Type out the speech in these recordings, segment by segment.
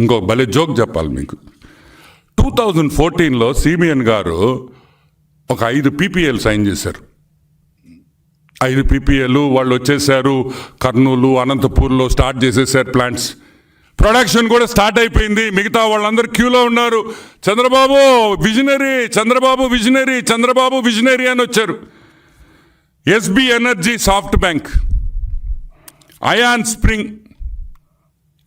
ఇంకో భలే జోక్ చెప్పాలి మీకు. టూ థౌజండ్ ఫోర్టీన్లో సిబిఎన్ గారు ఒక ఐదు పీపీఎల్ సైన్ చేశారు. ఐదు పీపీఎల్ వాళ్ళు వచ్చేసారు కర్నూలు అనంతపూర్లో స్టార్ట్ చేసేసారు ప్లాంట్స్. ప్రొడక్షన్ కూడా స్టార్ట్ అయిపోయింది. మిగతా వాళ్ళందరూ క్యూలో ఉన్నారు. Chandrababu visionary Chandrababu visionary Chandrababu visionary అని వచ్చారు. SB energy SoftBank Ayana spring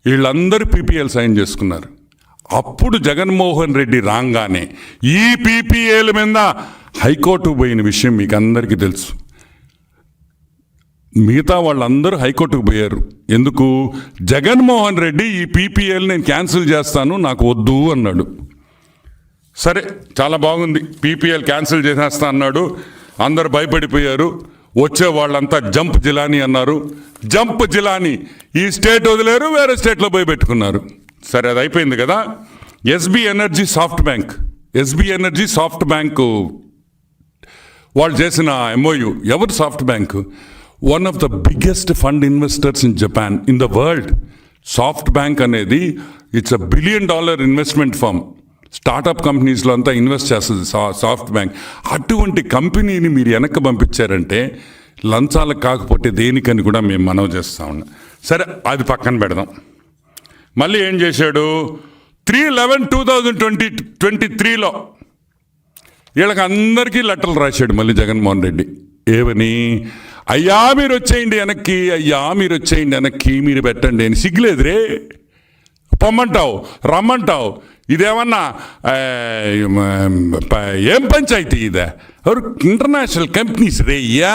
వీళ్ళందరూ పీపీఎల్ సైన్ చేసుకున్నారు. అప్పుడు జగన్మోహన్ రెడ్డి రాగానే ఈ పీపీఎల్ మీద హైకోర్టు పోయిన విషయం మీకు అందరికీ తెలుసు. మిగతా వాళ్ళందరూ హైకోర్టుకు పోయారు. ఎందుకు? జగన్మోహన్ రెడ్డి ఈ పీపీఎల్ నేను క్యాన్సిల్ చేస్తాను నాకు వద్దు అన్నాడు. సరే చాలా బాగుంది. పీపీఎల్ క్యాన్సిల్ చేసేస్తా అన్నాడు. అందరు భయపడిపోయారు. వచ్చే వాళ్ళంతా జంప్ జిలానీ అన్నారు. జంప్ జిలానీ. ఈ స్టేట్ వదిలేరు వేరే స్టేట్లో పోయి పెట్టుకున్నారు. సరే అది అయిపోయింది కదా. SB energy SoftBank. SB energy SoftBank. వాళ్ళు చేసిన ఎంఓయు ఎవరు SoftBank? One of the biggest fund investors in Japan in the world SoftBank అనేది it's a billion dollar investment firm startup కంపెనీస్లో అంతా ఇన్వెస్ట్ చేస్తుంది సా- సాఫ్ట్ బ్యాంక్. అటువంటి కంపెనీని మీరు వెనక్కి పంపించారంటే లంచాలకు కాకపోతే దేనికని కూడా మేము మనవి చేస్తా ఉన్నాం. సరే అది పక్కన పెడదాం. మళ్ళీ ఏం చేశాడు? Three eleven two thousand twenty twenty త్రీలో వీళ్ళకి అందరికీ లెటర్లు రాశాడు మళ్ళీ జగన్మోహన్ రెడ్డి. ఏమని? అయ్యా మీరు వచ్చేయండి వెనక్కి అయ్యా మీరు వచ్చేయండి వెనక్కి మీరు పెట్టండి అని. సిగ్గులేదురే. పొమ్మంటావు రమ్మంటావు. ఇదేమన్నా ఏం పంచాయతీ ఇదే? ఎవరు ఇంటర్నేషనల్ కంపెనీస్ రేయ్యా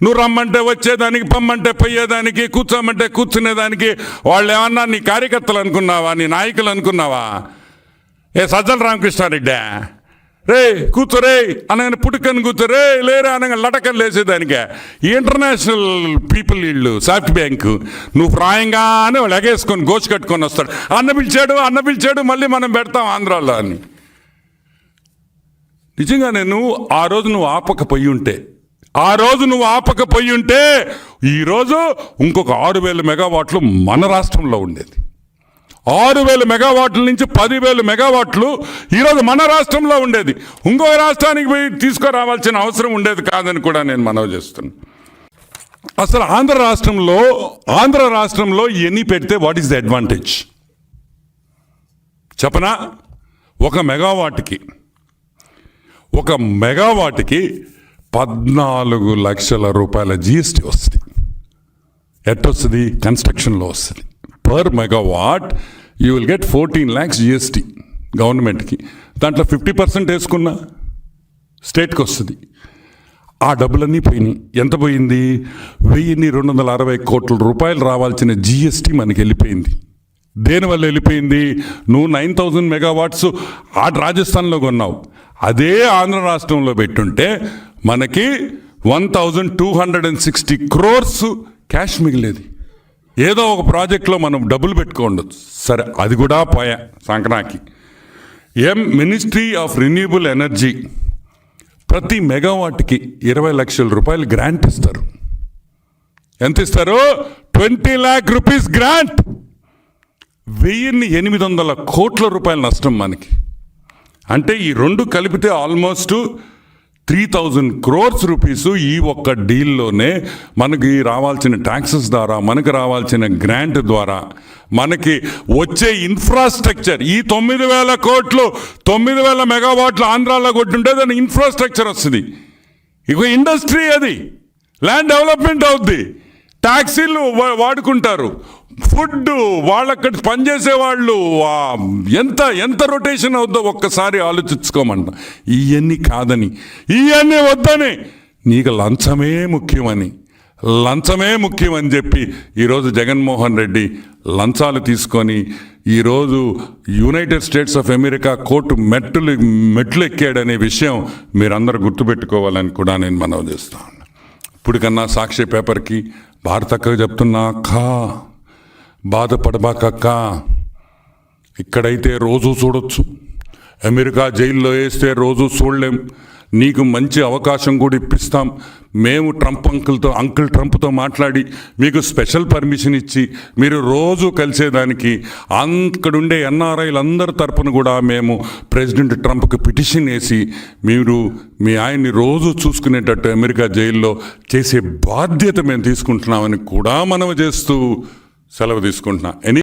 నువ్వు రమ్మంటే వచ్చేదానికి పమ్మంటే పోయేదానికి కూర్చోమంటే కూర్చునేదానికి వాళ్ళు ఏమన్నా నీ కార్యకర్తలు అనుకున్నావా నీ నాయకులు అనుకున్నావా? ఏ సజ్జల రామకృష్ణారెడ్డి? రే కూతురే అనగానే పుట్టుకని కూతురే లేరా అనగా లటకని లేసేదానికి. ఇంటర్నేషనల్ పీపుల్ వీళ్ళు సాఫ్ట్ బ్యాంకు నువ్వు ప్రాయంగానే వాళ్ళు ఎగేసుకొని గోచి కట్టుకొని వస్తాడు. అన్న పిలిచాడు అన్న పిలిచాడు మళ్ళీ మనం పెడతాం ఆంధ్రాలో అని. నిజంగా నేను ఆ రోజు నువ్వు ఆపకపోయి ఉంటే ఆ రోజు నువ్వు ఆపకపోయి ఉంటే ఈరోజు ఇంకొక ఆరు వేల మెగావాట్లు మన రాష్ట్రంలో ఉండేది. ఆరు వేల మెగావాట్ల నుంచి పదివేలు మెగావాట్లు ఈరోజు మన రాష్ట్రంలో ఉండేది. ఇంకో రాష్ట్రానికి పోయి తీసుకురావాల్సిన అవసరం ఉండేది కాదని కూడా నేను మనవి చేస్తున్నాను అసలు ఆంధ్ర రాష్ట్రంలో ఆంధ్ర రాష్ట్రంలో ఎన్ని పెడితే వాట్ ఈస్ ద అడ్వాంటేజ్? చెప్పనా? ఒక మెగావాట్కి ఒక మెగావాట్కి పద్నాలుగు లక్షల రూపాయల జిఎస్టీ వస్తుంది. ఎట్టొస్తుంది? కన్స్ట్రక్షన్లో వస్తుంది. Per megawatt you will get fourteen lakhs GST గవర్నమెంట్కి దాంట్లో ఫిఫ్టీ పర్సెంట్ వేసుకున్నా స్టేట్కి వస్తుంది. ఆ డబ్బులన్నీ పోయినాయి. ఎంత పోయింది? వెయ్యిన్ని రెండు వందల అరవై కోట్ల రూపాయలు రావాల్సిన జిఎస్టీ మనకి వెళ్ళిపోయింది. దేనివల్ల వెళ్ళిపోయింది? నువ్వు నైన్ థౌజండ్ మెగావాట్స్ ఆ రాజస్థాన్లో కొన్నావు. అదే ఆంధ్ర రాష్ట్రంలో పెట్టుంటే మనకి one thousand two hundred and sixty crores cash మిగిలేది. ఏదో ఒక ప్రాజెక్ట్లో మనం డబ్బులు పెట్టుకోండొచ్చు సరే అది కూడా పోయా Sankranti M ministry of renewable energy ప్రతి మెగావాట్కి ఇరవై లక్షల రూపాయలు గ్రాంట్ ఇస్తారు. ఎంత ఇస్తారు? Twenty lakh rupees grant! వెయ్యిన్ని ఎనిమిది వందల కోట్ల రూపాయల నష్టం మనకి. అంటే ఈ రెండు కలిపితే almost three thousand crores rupees ఈ ఒక్క డీల్లోనే మనకి రావాల్సిన ట్యాక్సెస్ ద్వారా మనకి రావాల్సిన గ్రాంట్ ద్వారా మనకి వచ్చే ఇన్ఫ్రాస్ట్రక్చర్ ఈ తొమ్మిది వేల కోట్లు తొమ్మిది వేల మెగావాట్లు ఆంధ్రాలో కొట్టుంటే దాని ఇన్ఫ్రాస్ట్రక్చర్ వస్తుంది. ఇక ఇండస్ట్రీ అది ల్యాండ్ డెవలప్మెంట్ అవుద్ది. ట్యాక్సీలు వా- వాడుకుంటారు. ఫుడ్ వాళ్ళక్కడ పనిచేసే వాళ్ళు ఎంత ఎంత రొటేషన్ అవుద్దో ఒక్కసారి ఆలోచించుకోమంట ఇవన్నీ కాదని ఇవన్నీ వద్దని. నీకు లంచమే ముఖ్యమని లంచమే ముఖ్యమని చెప్పి ఈరోజు జగన్మోహన్ రెడ్డి లంచాలు తీసుకొని ఈరోజు United States of America court మెట్లు మెట్లు ఎక్కాడనే విషయం మీరందరూ గుర్తుపెట్టుకోవాలని కూడా నేను మనవి చేస్తాను ఇప్పటికన్నా సాక్షి పేపర్కి భారతక్క చెప్తున్నా అక్క బాధపడబాకక్క. ఇక్కడైతే రోజు చూడొచ్చు. అమెరికా జైల్లో వేస్తే రోజు చూడలేం. నీకు మంచి అవకాశం కూడా ఇప్పిస్తాం. మేము ట్రంప్ అంకుల్తో అంకుల్ ట్రంప్తో మాట్లాడి మీకు స్పెషల్ పర్మిషన్ ఇచ్చి మీరు రోజు కలిసేదానికి అక్కడుండే ఎన్ఆర్ఐలు అందరి తరపున కూడా మేము ప్రెసిడెంట్ ట్రంప్కి పిటిషన్ వేసి మీరు మీ ఆయన్ని రోజు చూసుకునేటట్టు అమెరికా జైల్లో చేసే బాధ్యత మేము తీసుకుంటున్నామని కూడా మనవి చేస్తూ సెలవు తీసుకుంటున్నాం. ఎనీ